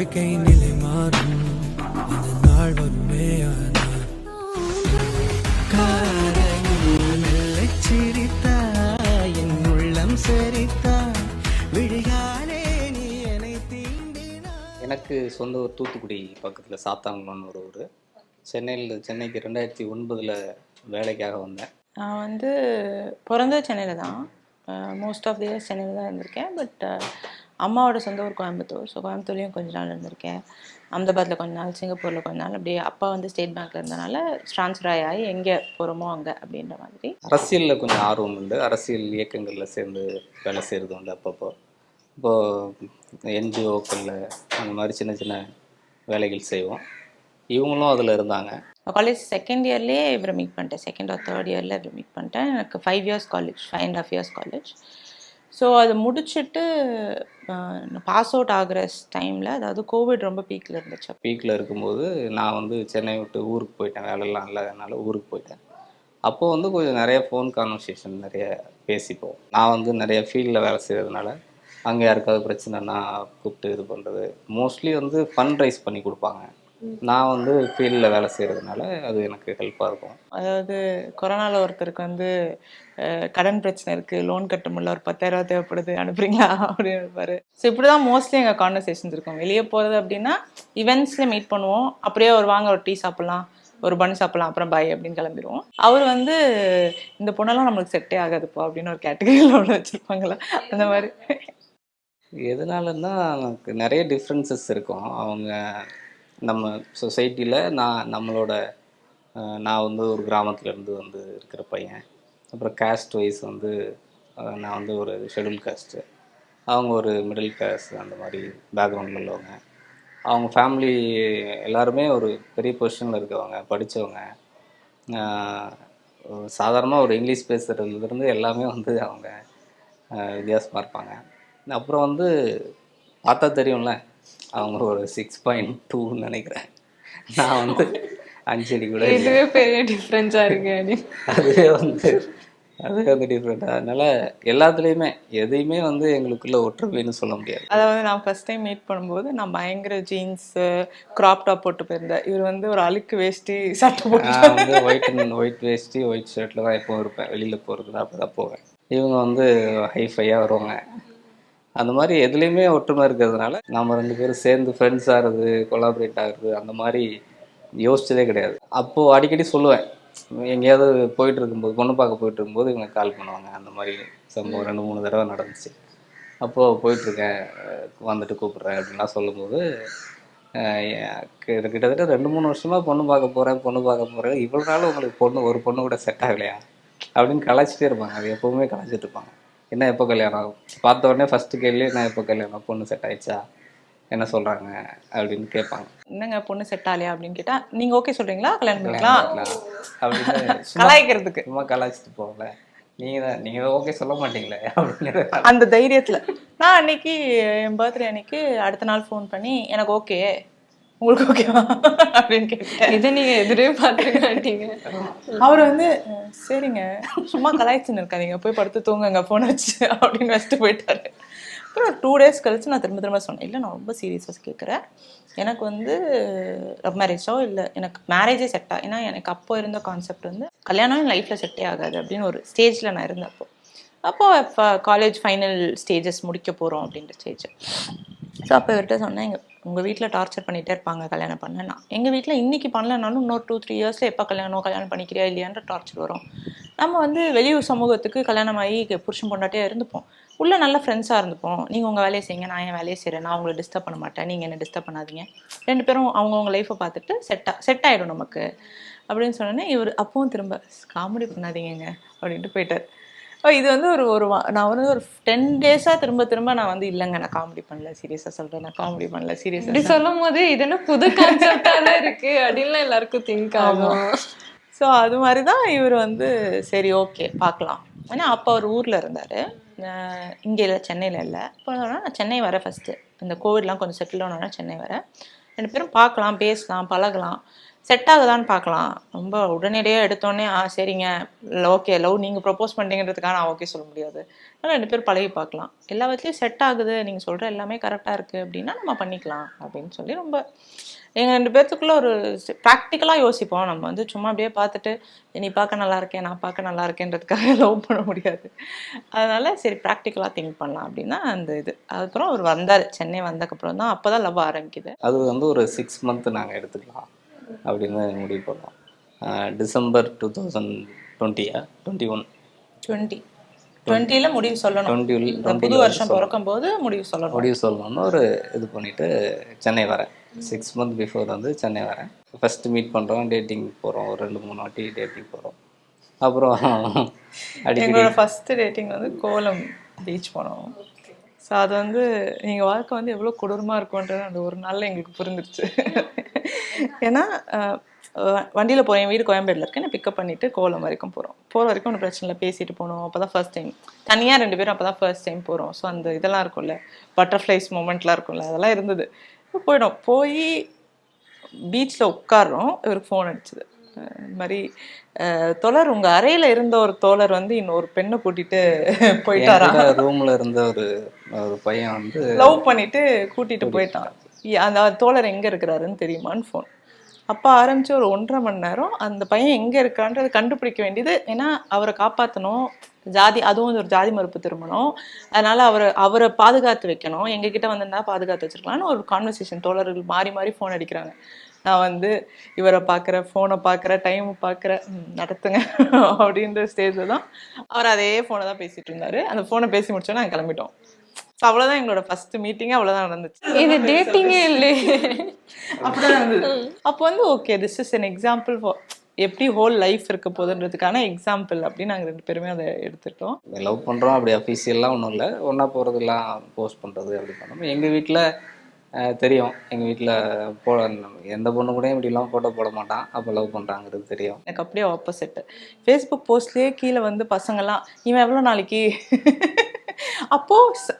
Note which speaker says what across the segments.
Speaker 1: வாழ்க்கை நிலை மாறும். அந்த நாள் வருமே ஆனால். என் உள்ளம் செரித்தாய். விழியாலே நீ என்னை தீண்டினாய்.
Speaker 2: எனக்கு சொந்த ஊர் தூத்துக்குடி பக்கத்தில் சாத்தாங்குளம்னு ஒரு ஊர். சென்னையில் சென்னைக்கு ரெண்டாயிரத்தி ஒன்பதில் வேலைக்காக வந்தேன்.
Speaker 3: நான் வந்து பிறந்தது சென்னையில் தான். மோஸ்ட் ஆஃப் தி இயர்ஸ் சென்னையில் தான் இருந்திருக்கேன். பட் அம்மாவோட சொந்த ஊர் கோயம்புத்தூர். ஸோ கோயம்புத்தூர்லேயும் கொஞ்ச நாள் இருந்திருக்கேன். அஹமதாபாத்தில் கொஞ்ச நாள் சிங்கப்பூரில் கொஞ்ச நாள். அப்படியே அப்பா வந்து ஸ்டேட் பேங்க்கில் இருந்தனால ட்ரான்ஸ்ஃபர் ஆகி எங்கே போகிறோமோ அங்கே அப்படின்ற மாதிரி.
Speaker 2: அரசியலில் கொஞ்சம் ஆர்வம் உண்டு. அரசியல் இயக்கங்களில் சேர்ந்து வேலை செய்கிறது உண்டு அப்பப்போ. இப்போது என்ஜிஓக்களில் அந்த மாதிரி சின்ன சின்ன வேலைகள் செய்வோம். இவங்களும் அதில் இருந்தாங்க.
Speaker 3: காலேஜ் செகண்ட் இயர்லேயே இவரை மீட் பண்ணிட்டேன். செகண்ட் ஆர் தேர்ட் இயரில் இவரை மீட் பண்ணிட்டேன். எனக்கு five years college five and half years college so அது முடிச்சுட்டு பாஸ் அவுட் ஆகிற டைமில் அதாவது கோவிட் ரொம்ப பீக்கில் இருந்துச்சு
Speaker 2: பீக்கில் இருக்கும்போது நான் வந்து சென்னை விட்டு ஊருக்கு போயிட்டேன். வேலைலாம் இல்லாதனால ஊருக்கு போயிட்டேன். அப்போது வந்து கொஞ்சம் நிறைய ஃபோன் கான்வர்சேஷன் நிறைய பேசிப்போம். நான் வந்து நிறைய ஃபீல்டில் வேலை செய்கிறதுனால அங்கே யாருக்காவது பிரச்சனைனா கூப்பிட்டு இது பண்ணுறது மோஸ்ட்லி வந்து ஃபண்ட் ரைஸ் பண்ணி கொடுப்பாங்க. நான் வந்து ஃபீல்டில் வேலை செய்கிறதுனால அது எனக்கு ஹெல்ப்பாக இருக்கும்.
Speaker 3: அதாவது கொரோனாவில் ஒருத்தருக்கு வந்து கடன் பிரச்சனை இருக்குது லோன் கட்ட முடியல ஒரு பத்தாயிரரூவா தேவைப்படுது அனுப்புறீங்களா? அப்படின்னு இருப்பாரு. ஸோ இப்படி தான் மோஸ்ட்லி எங்கள் கான்வர்சேஷன்ஸ் இருக்கும். வெளியே போகிறது அப்படின்னா இவெண்ட்ஸில் மீட் பண்ணுவோம். அப்படியே ஒரு வாங்க ஒரு டீ சாப்பிட்லாம் ஒரு பன் சாப்பிட்லாம் அப்புறம் பாய் அப்படின்னு கிளம்பிடுவோம். அவர் வந்து இந்த பொண்ணெல்லாம் நம்மளுக்கு செட்டே ஆகாதுப்பா அப்படின்னு ஒரு கேட்டகரியில் ஒன்று வச்சுருப்பாங்களா? அந்த மாதிரி.
Speaker 2: எதனாலன்னா எனக்கு நிறைய டிஃப்ரென்சஸ் இருக்கும். அவங்க நம்ம சொசைட்டியில் நான் நம்மளோட நான் வந்து ஒரு கிராமத்துலேருந்து வந்து இருக்கிற பையன். அப்புறம் காஸ்ட் வைஸ் வந்து நான் வந்து ஒரு ஷெட்யூல் காஸ்ட்டு அவங்க ஒரு மிடில் கிளாஸ் அந்த மாதிரி பேக்ரவுண்டில் உள்ளவங்க. அவங்க ஃபேமிலி எல்லாருமே ஒரு பெரிய பொசிஷனில் இருக்கவங்க படித்தவங்க சாதாரணமாக ஒரு இங்கிலீஷ் பேசுகிறதுலேருந்து எல்லாமே வந்து அவங்க வித்தியாசமாக இருப்பாங்க. அப்புறம் வந்து பார்த்தா தெரியும்ல அவங்க ஒரு சிக்ஸ் பாயிண்ட் டூன்னு நினைக்கிறேன். நான் வந்து அஞ்சு அடி கூட.
Speaker 4: இதுவே பெரிய டிஃப்ரென்ஸா இருக்கு அப்படின்னு
Speaker 2: அதுவே வந்து அதுவே வந்து டிஃப்ரெண்ட் அதனால எல்லாத்துலேயுமே எதையுமே வந்து எங்களுக்குள்ள ஒற்றுமைன்னு சொல்ல முடியாது.
Speaker 3: அதாவது நான் ஃபர்ஸ்ட் டைம் மீட் பண்ணும்போது நான் பயங்கர ஜீன்ஸு க்ராப் டாப் போட்டு போயிருந்தேன். இவர் வந்து ஒரு அழுக்கு வேஷ்டி சட்டை போட்டு
Speaker 2: நான் வந்து ஒயிட் அண்ட் ஒயிட் வேஷ்டி ஒயிட் ஷர்ட்டில் தான் எப்பவும் இருப்பேன். வெளியில் போகிறதுனா அப்போ தான் போவேன். இவங்க வந்து ஹைஃபையாக வருவாங்க. அந்த மாதிரி எதுலேயுமே ஒற்றுமை இருக்கிறதுனால நம்ம ரெண்டு பேரும் சேர்ந்து ஃப்ரெண்ட்ஸ் ஆகிறது கொலாபரேட் ஆகிறது அந்த மாதிரி யோசிச்சதே கிடையாது. அப்போது அடிக்கடி சொல்லுவேன் எங்கேயாவது போயிட்டு இருக்கும்போது பொண்ணு பார்க்க போயிட்டு இருக்கும்போது இவங்க கால் பண்ணுவாங்க. அந்த மாதிரி சம்பவம் ரெண்டு மூணு தடவை நடந்துச்சு. அப்போது போயிட்டுருக்கேன் வந்துட்டு கூப்பிட்றேன் அப்படின்லாம் சொல்லும்போது கிட்டத்தட்ட ரெண்டு மூணு வருஷமாக பொண்ணு பார்க்க போகிறேன் பொண்ணு பார்க்க போகிறேன் இவ்வளோ நாள் உங்களுக்கு பொண்ணு ஒரு பொண்ணு கூட செட் ஆகலையா? அப்படின்னு கலாச்சிட்டே இருப்பாங்க. அது எப்போவுமே கலாச்சிட்டு இருப்பாங்க. என்ன எப்போ கல்யாணம் பார்த்த உடனே ஃபஸ்ட்டு கேள்வி என்ன எப்போ கல்யாணம் பொண்ணு செட் ஆயிடுச்சா? என்ன சொல்கிறாங்க அப்படின்னு கேட்பாங்க.
Speaker 3: என்னங்க பொண்ணு செட் ஆலையா அப்படின்னு கேட்டா நீங்க ஓகே சொல்றீங்களா? கல்யாணம் பண்ணிக்கலாம்.
Speaker 2: அப்படின்னு
Speaker 3: கலாய்க்கிறதுக்கு.
Speaker 2: சும்மா கலாச்சிட்டு போகல. நீங்கள் தான் நீங்கள் ஓகே சொல்ல மாட்டீங்களே அப்படின்னு.
Speaker 3: அந்த தைரியத்துல. நான் அன்னைக்கு என் பர்த்டே அன்னைக்கு அடுத்த நாள் ஃபோன் பண்ணி எனக்கு ஓகே உங்களுக்கு ஓகேவா அப்படின்னு கேட்டேன்.
Speaker 4: இதை நீங்க எதிரே பார்த்துக்க மாட்டீங்க
Speaker 3: அவர் வந்து "அஹ், சரிங்க. சும்மா கலாய்ச்சின்னு இருக்காதீங்க. போய் படுத்து தூங்குங்க. ஃபோன் வச்சு அப்படின்னு வச்சுட்டு போயிட்டாரு. அப்புறம் டூ டேஸ் கழிச்சு நான் திரும்ப திரும்ப சொன்னேன். இல்லை நான் ரொம்ப சீரியஸாக கேட்குறேன் எனக்கு வந்து லவ் மேரேஜோ இல்லை எனக்கு மேரேஜே செட் ஆகும் ஏன்னா எனக்கு அப்போ இருந்த கான்செப்ட் வந்து கல்யாணம் என் லைஃப்பில் செட்டே ஆகாது அப்படின்னு ஒரு ஸ்டேஜில் நான் இருந்தேன் அப்போ அப்போ காலேஜ் ஃபைனல் ஸ்டேஜஸ் முடிக்க போகிறோம் அப்படின்ற ஸ்டேஜ் ஸோ அப்போ இவர்கிட்ட சொன்னேன் எங்கள் உங்கள் வீட்டில் டார்ச்சர் பண்ணிகிட்டே இருப்பாங்க கல்யாணம் பண்ணனா எங்கள் வீட்டில் இன்றைக்கி பண்ணலனாலும் இன்னொரு டூ த்ரீ இயர்ஸில் எப்போ கல்யாணம் கல்யாணம் பண்ணிக்கிறியா இல்லையான்ற டார்ச்சர் வரும். நம்ம வந்து வெளியூர் சமூகத்துக்கு கல்யாணம் ஆகி புருஷன் பொண்டாட்டியாக இருந்துப்போம். உள்ள நல்ல ஃப்ரெண்ட்ஸாக இருந்துப்போம். நீங்கள் உங்கள் வேலையை செய்யுங்க நான் என் வேலையை செய்கிறேன் நான் உங்களை டிஸ்டர்ப் பண்ண மாட்டேன். நீங்கள் என்ன டிஸ்டர்ப் பண்ணாதீங்க. ரெண்டு பேரும் அவங்கவுங்க லைஃப்பை பார்த்துட்டு செட்டாக செட் ஆகிடும் நமக்கு. அப்படின்னு சொன்னோன்னே இவர் அப்பவும் திரும்ப காமெடி பண்ணாதீங்க அப்படின்ட்டு போயிட்டார். இது வந்து ஒரு ஒரு நான் வந்து ஒரு டென் டேஸாக திரும்ப திரும்ப நான் வந்து இல்லைங்க. நான் காமெடி பண்ணல. சீரியஸாக சொல்கிறேன் நான் காமெடி பண்ணல.
Speaker 4: இப்படி
Speaker 3: சீரியஸாக
Speaker 4: சொல்லும் போது இது என்ன புது கான்செப்டால இருக்கு? அப்படின்னு எல்லாருக்கும் திங்க் ஆகும்.
Speaker 3: ஸோ அது மாதிரி தான் இவர் வந்து சரி ஓகே பார்க்கலாம். ஏன்னா அப்போ அவர் ஊரில் இருந்தார். இங்கே இல்லை சென்னையில் இல்லை. இப்போ நான் சென்னை வரேன் ஃபஸ்ட்டு இந்த கோவிட்லாம் கொஞ்சம் செட்டில் ஆனோன்னா சென்னை வரேன். ரெண்டு பேரும் பார்க்கலாம் பேசலாம் பழகலாம். செட் ஆகுதான்னு பார்க்கலாம். ரொம்ப உடனடியாக எடுத்தோடனே ஆ சரிங்க. ஓகே லவ் நீங்கள் ப்ரப்போஸ் பண்ணுறீங்கிறதுக்காக நான் ஓகே சொல்ல முடியாது. ஆனால் ரெண்டு பேர் பழகி பார்க்கலாம். எல்லா விதத்துலையும் செட் ஆகுது. நீங்கள் சொல்கிற எல்லாமே கரெக்டாக இருக்குது அப்படின்னா நம்ம பண்ணிக்கலாம் அப்படின்னு சொல்லி ரொம்ப எங்கள் ரெண்டு பேர்த்துக்குள்ளே ஒரு ப்ராக்டிக்கலாக யோசிப்போம். நம்ம வந்து சும்மா அப்படியே பார்த்துட்டு நீ பார்க்க நல்லா இருக்கேன் நான் பார்க்க நல்லா இருக்கேன்றதுக்காக லவ் பண்ண முடியாது. அதனால சரி ப்ராக்டிக்கலாக திங்க் பண்ணலாம் அப்படின்னா அந்த இது. அதுக்கப்புறம் அவர் வந்தார். சென்னை வந்ததுக்கப்புறம் தான் அப்போ தான் லவ் ஆரம்பிக்குது.
Speaker 2: அது வந்து ஒரு சிக்ஸ் மந்த் நாங்கள் எடுத்துக்கலாம். அப்படின்னு முடிவு பண்ணோம். டிசம்பர் டூ தௌசண்ட் டுவெண்ட்டியா டுவெண்ட்டி ஒன்.
Speaker 3: டுவெண்ட்டி. டுவெண்ட்டியில் முடிவு சொல்லணும்.
Speaker 2: டுவெண்ட்டி
Speaker 3: புது வருஷம் பிறக்கும் போது முடிவு சொல்லணும்.
Speaker 2: முடிவு சொல்லணும்னு ஒரு இது பண்ணிவிட்டு சென்னை வரேன். சிக்ஸ் மந்த் பிஃபோர் வந்து சென்னை வரேன். ஃபஸ்ட்டு மீட் பண்ணுறோம் டேட்டிங் போகிறோம் ஒரு ரெண்டு மூணு வாட்டி டேட்டிங் போகிறோம் அப்புறம் அடிக்கடி
Speaker 3: ஃபர்ஸ்ட் டேட்டிங் வந்து கோலம் பீச் போனோம். ஸோ அது வந்து நீங்கள் வாழ்க்கை வந்து எவ்வளோ கொடூரமாக இருக்கும்ன்றது அந்த ஒரு நாளில் எங்களுக்கு புரிஞ்சிருச்சு. ஏன்னா வண்டியில் போகிறேன் என் வீடு கோயம்பேடில் இருக்கு. நான் பிக்கப் பண்ணிவிட்டு கோலம் வரைக்கும் போகிறோம் போகிற வரைக்கும் ஒன்றும் பிரச்சனை இல்லை. பேசிட்டு போனோம். அப்போ தான் ஃபர்ஸ்ட் டைம் தனியாக ரெண்டு பேரும் அப்போ தான் ஃபர்ஸ்ட் டைம் போகிறோம் ஸோ அந்த இதெல்லாம் இருக்கும்ல. பட்டர்ஃப்ளைஸ் மூமெண்ட்லாம் இருக்கும்ல. அதெல்லாம் இருந்தது. போயிடும். போய் பீச்சில் உட்காடுறோம் இவருக்கு ஃபோன் அடிச்சுது. இந்த மாதிரி தோழர் உங்கள் அறையில் இருந்த ஒரு தோழர் வந்து இன்னொரு பெண்ணை கூட்டிட்டு போயிட்டாராம்
Speaker 2: ரூமில் இருந்த ஒரு ஒரு பையன் வந்து
Speaker 3: லவ் பண்ணிட்டு கூட்டிட்டு போயிட்டான். அந்த தோழர் எங்க இருக்கிறாருன்னு தெரியுமான்னு ஃபோன் அப்போ ஆரம்பிச்சு ஒரு ஒன்றரை மணி நேரம் அந்த பையன் எங்க இருக்கான்றதை கண்டுபிடிக்க வேண்டியது. ஏன்னா அவரை காப்பாற்றணும் ஜாதி அதுவும் ஒரு ஜாதி மறுப்பு திருமணம். அதனால அவரை அவரை பாதுகாத்து வைக்கணும். எங்ககிட்ட வந்திருந்தா பாதுகாத்து வச்சிருக்கலாம்னு ஒரு கான்வர்சேஷன் தோழர்கள் மாறி மாறி ஃபோன் அடிக்கிறாங்க. நான் வந்து இவரை பார்க்குறேன் ஃபோனை பார்க்குறேன் டைம் பார்க்குறேன் நடத்துங்க அப்படின்ற ஸ்டேஜில் தான் அவர் அதே ஃபோனை தான் பேசிட்டு இருந்தாரு. அந்த ஃபோனை பேசி முடிச்சோன்னே நாங்கள் கிளம்பிட்டோம். ஸோ அவ்வளோதான் எங்களோட ஃபர்ஸ்ட் மீட்டிங்கே அவ்வளோதான் நடந்துச்சு.
Speaker 4: இது டேட்டிங்கே இல்லையே
Speaker 3: அப்போ வந்து okay this is an example for எப்படி ஹோல் லைஃப் இருக்க போகுதுன்றதுக்கான எக்ஸாம்பிள் அப்படின்னு நாங்கள் ரெண்டு பேருமே அதை எடுத்துட்டோம்.
Speaker 2: லவ் பண்ணுறோம் அப்படி அஃபீஷியல்லாம் ஒன்றும் இல்லை. ஒன்றா போகிறதெல்லாம் போஸ்ட் பண்ணுறது அப்படி பண்ணோம். எங்கள் வீட்டில் தெரியும். எங்கள் வீட்டில் போ எந்த பொண்ணு கூடயும் இப்படிலாம் ஃபோட்டோ போட மாட்டான். அப்போ லவ் பண்ணுறாங்கிறது தெரியும்.
Speaker 3: எனக்கு அப்படியே ஆப்போசிட் ஃபேஸ்புக் போஸ்ட்லேயே கீழே வந்து பசங்கள்லாம் இவன் எவ்வளோ நாளைக்கு? அப்போ ச- அஹ்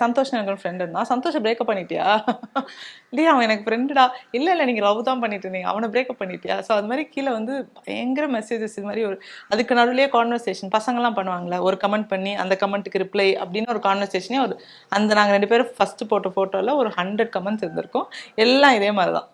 Speaker 3: சந்தோஷ் எனக்கு ஒரு ஃப்ரெண்டு இருந்தான். சந்தோஷம் பிரேக்கப் பண்ணிட்டியா? இல்லையா அவன் எனக்கு ஃப்ரெண்டுடா இல்லை இல்லை நீங்கள் லவ் தான் பண்ணிட்டு இருந்தீங்க. அவனை பிரேக்கப் பண்ணிட்டியா? ஸோ அது மாதிரி கீழே வந்து பயங்கர மெசேஜஸ் இது மாதிரி ஒரு அதுக்கு நடுவிலேயே கான்வர்சேஷன் பசங்கள்லாம் பண்ணுவாங்களே ஒரு கமெண்ட் பண்ணி அந்த கமெண்ட்டுக்கு ரிப்ளை அப்படின்னு ஒரு கான்வர்சேஷனே ஒரு அந்த நாங்கள் ரெண்டு பேரும் ஃபஸ்ட்டு போட்ட ஃபோட்டோவில் ஒரு ஹண்ட்ரட் கமெண்ட்ஸ் இருந்திருக்கும். எல்லாம் இதே மாதிரி தான்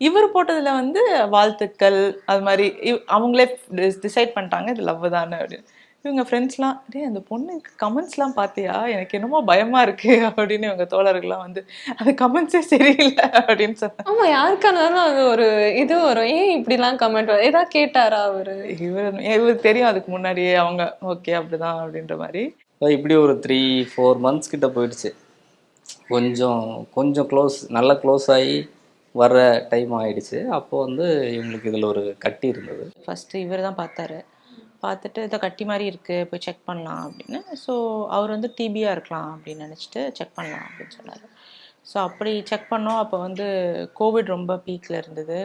Speaker 3: இவர் போட்டதில் வந்து வாழ்த்துக்கள் அது மாதிரி இவ்- அவங்களே டிசைட் பண்ணிட்டாங்க இது லவ் தானே அப்படின்னு. இவங்க ஃப்ரெண்ட்ஸ்லாம் டேய் அந்த பொண்ணுக்கு கமெண்ட்ஸ்லாம் பார்த்தியா? எனக்கு என்னமோ பயமா இருக்கு. அப்படின்னு இவங்க தோழர்கள்லாம் வந்து அந்த கமெண்ட்ஸே சரியில்லை. அப்படின்னு சொன்னாங்க.
Speaker 4: ஆமா யாருக்கானாலும் அது ஒரு இது வரும். ஏன் இப்படிலாம் கமெண்ட் வரும் ஏதாவது கேட்டாரா அவரு?
Speaker 3: இவர் இவருக்கு தெரியும் அதுக்கு முன்னாடியே அவங்க ஓகே அப்படிதான் அப்படின்ற மாதிரி.
Speaker 2: இப்படி ஒரு த்ரீ ஃபோர் மந்த்ஸ் கிட்ட போயிடுச்சு. கொஞ்சம் கொஞ்சம் க்ளோஸ் நல்லா க்ளோஸ் ஆகி வர்ற டைம் ஆயிடுச்சு. அப்போ வந்து இவங்களுக்கு இதில் ஒரு கட்டி இருந்தது.
Speaker 3: ஃபஸ்ட்டு இவர் தான் பார்த்தாரு. பார்த்துட்டு இதை கட்டி மாதிரி இருக்குது போய் செக் பண்ணலாம் அப்படின்னு. ஸோ அவர் வந்து டிபியாக இருக்கலாம் அப்படின்னு நினச்சிட்டு செக் பண்ணலாம் அப்படின்னு சொன்னார். ஸோ அப்படி செக் பண்ணோம். அப்போ வந்து கோவிட் ரொம்ப பீக்கில் இருந்தது.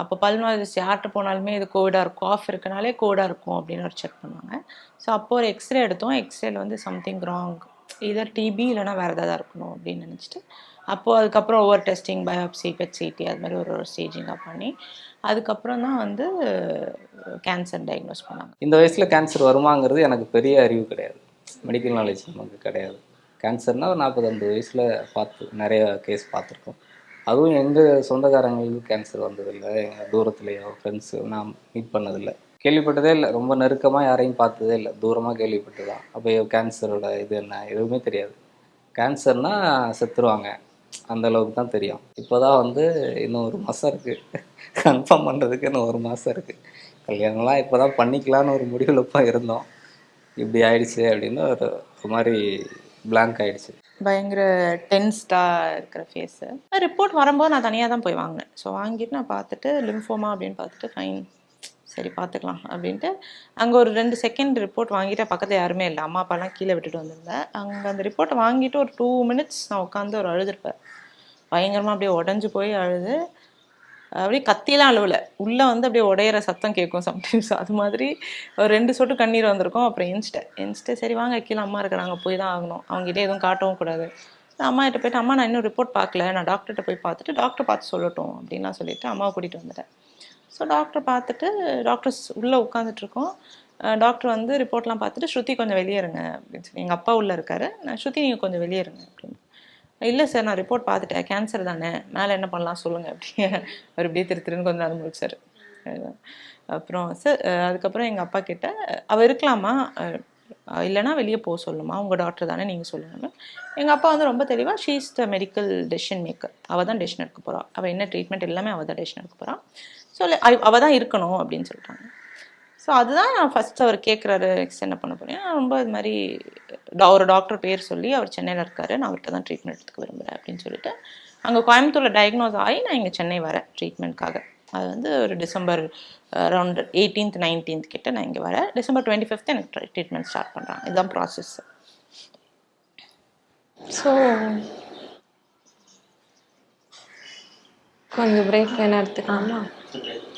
Speaker 3: அப்போ பல்மாலிஸ் யார்கிட்ட போனாலுமே இது கோவிடாக இருக்கும். ஆஃப் இருக்கனாலே கோவிடாக இருக்கும் அப்படின்னு ஒரு செக் பண்ணுவாங்க. ஸோ அப்போ ஒரு எக்ஸ்ரே எடுத்தோம். எக்ஸ்ரேல வந்து சம்திங் ராங் இதர் டிபி இல்லைனா வேறு ஏதாவது இருக்கணும் அப்படின்னு நினச்சிட்டு அப்போது அதுக்கப்புறம் ஒவ்வொரு டெஸ்டிங் பயோப்சி பெட்சிடி அது மாதிரி ஒரு ஒரு ஸ்டேஜிங்காக பண்ணி அதுக்கப்புறம் தான் வந்து கேன்சர் டயக்னோஸ் பண்ணாங்க.
Speaker 2: இந்த வயசில் கேன்சர் வருமாங்கிறது எனக்கு பெரிய அறிவு கிடையாது. மெடிக்கல் நாலேஜ் நமக்கு கிடையாது. கேன்சர்னால் ஒரு நாற்பது ஐம்பது வயசில் பார்த்து நிறைய கேஸ் பார்த்துருக்கோம். அதுவும் எங்கள் சொந்தக்காரங்களுக்கு கேன்சர் வந்ததில்லை. எங்கள் தூரத்துலேயோ ஃப்ரெண்ட்ஸு நான் மீட் பண்ணதில்லை. கேள்விப்பட்டதே இல்லை. ரொம்ப நெருக்கமாக யாரையும் பார்த்ததே இல்லை. தூரமாக கேள்விப்பட்டு தான் அப்போ கேன்சரோட இது என்ன? எதுவுமே தெரியாது. கேன்சர்னால் செத்துருவாங்க. அந்த அளவுக்கு தான் தெரியும். இப்போ தான் வந்து இன்னும் ஒரு மாதம் இருக்குது கன்ஃபார்ம் பண்ணுறதுக்கு இன்னும் ஒரு மாதம் இருக்குது கல்யாணம்லாம் இப்போ தான் பண்ணிக்கலான்னு ஒரு முடிவில் இப்போ இருந்தோம். இப்படி ஆயிடுச்சு அப்படின்னு ஒரு ஒரு மாதிரி பிளாங்க் ஆயிடுச்சு.
Speaker 3: பயங்கர டென்ஸ்டாக இருக்கிற ஃபேஸு ரிப்போர்ட் வரும்போது நான் தனியாக தான் போய் வாங்கினேன். ஸோ வாங்கிட்டு நான் பார்த்துட்டு லிம்ஃபோமா அப்படின்னு பார்த்துட்டு ஃபைன் சரி பார்த்துக்கலாம் அப்படின்ட்டு அங்கே ஒரு ரெண்டு செகண்ட் ரிப்போர்ட் வாங்கிட்டு பக்கத்தில் யாருமே இல்லை. அம்மா அப்பாலாம் கீழே விட்டுட்டு வந்திருந்தேன் அங்கே அந்த ரிப்போர்ட்டை வாங்கிட்டு ஒரு டூ மினிட்ஸ் நான் உட்காந்து ஒரு அழுதுருப்பேன். பயங்கரமாக அப்படியே உடஞ்சி போய் அழுது அப்படியே கத்தியெல்லாம் அழுவல. உள்ளே வந்து அப்படியே உடையிற சத்தம் கேட்கும் சம்டைம்ஸ் அது மாதிரி ஒரு ரெண்டு சொட்டு கண்ணீர் வந்திருக்கும். அப்புறம் எஞ்சிட்டேன் எஞ்சிட்டு சரி வாங்க கீழே அம்மா இருக்கிறாங்க போய் தான் ஆகணும். அவங்ககிட்ட எதுவும் காட்டவும் கூடாது. அம்மா கிட்ட போயிட்டு அம்மா நான் இன்னும் ரிப்போர்ட் பார்க்கல நான் டாக்டர்கிட்ட போய் பார்த்துட்டு டாக்டர் பார்த்து சொல்லட்டும் அப்படின்லாம் சொல்லிட்டு அம்மாவை கூட்டிகிட்டு வந்துட்டேன். ஸோ டாக்டரை பார்த்துட்டு டாக்டர்ஸ் உள்ளே உட்காந்துட்ருக்கோம் டாக்டர் வந்து ரிப்போர்ட்லாம் பார்த்துட்டு ஸ்ருதி கொஞ்சம் வெளியேறுங்க அப்படின்னு சொல்லி. எங்கள் அப்பா உள்ளே இருக்காரு. நான் ஸ்ருதி நீங்கள் கொஞ்சம் வெளியேறுங்க அப்படின்னு. இல்லை சார் நான் ரிப்போர்ட் பார்த்துட்டேன். கேன்சர் தானே. மேலே என்ன பண்ணலாம் சொல்லுங்கள் அப்படி அவர் இப்படியே திரு திருன்னு கொஞ்சம் நேரம் முடிச்சார். அப்புறம் சார் அதுக்கப்புறம் எங்கள் அப்பா கிட்ட அவள் இருக்கலாமா? இல்லைனா இல்லைன்னா வெளியே போக சொல்லுமா. உங்கள் டாக்டர் தானே நீங்கள் சொல்லுங்க எங்கள் அப்பா வந்து ரொம்ப தெளிவாக she's the medical decision maker அவள் தான் டெசிஷன் எடுக்க போகிறாள் அவள் என்ன ட்ரீட்மெண்ட் எல்லாமே அவள் தான் டெசிஷன் எடுக்க போகிறான் ஸோ அவள் தான் இருக்கணும் அப்படின்னு சொல்லிட்டாங்க. ஸோ அதுதான் நான் ஃபஸ்ட் அவர் கேட்குறாரு நெக்ஸ்ட் என்ன பண்ண போறேன்? ரொம்ப இது மாதிரி டா- ஒரு டாக்டர் பேர் சொல்லி அவர் சென்னையில் இருக்காரு நான் அவர்கிட்ட தான் ட்ரீட்மெண்ட் எடுத்துக்க விரும்புகிறேன் அப்படின்னு சொல்லிட்டு அங்கே கோயம்புத்தூரில் டயக்னோஸ் ஆகி நான் இங்கே சென்னை வரேன் ட்ரீட்மெண்ட்காக அது வந்து ஒரு டிசம்பர் அரௌண்ட் எயிட்டீன்த் நைன்டீன்த் கிட்ட நான் இங்கே வரேன். டிசம்பர் டுவெண்ட்டி ஃபிஃப்த் எனக்கு ட்ரீட்மெண்ட் ஸ்டார்ட் பண்ணுறாங்க இதுதான் ப்ராசஸ்
Speaker 4: ஸோ கொஞ்சம் பிரேக் வேணா எடுத்துக்கலாமா? to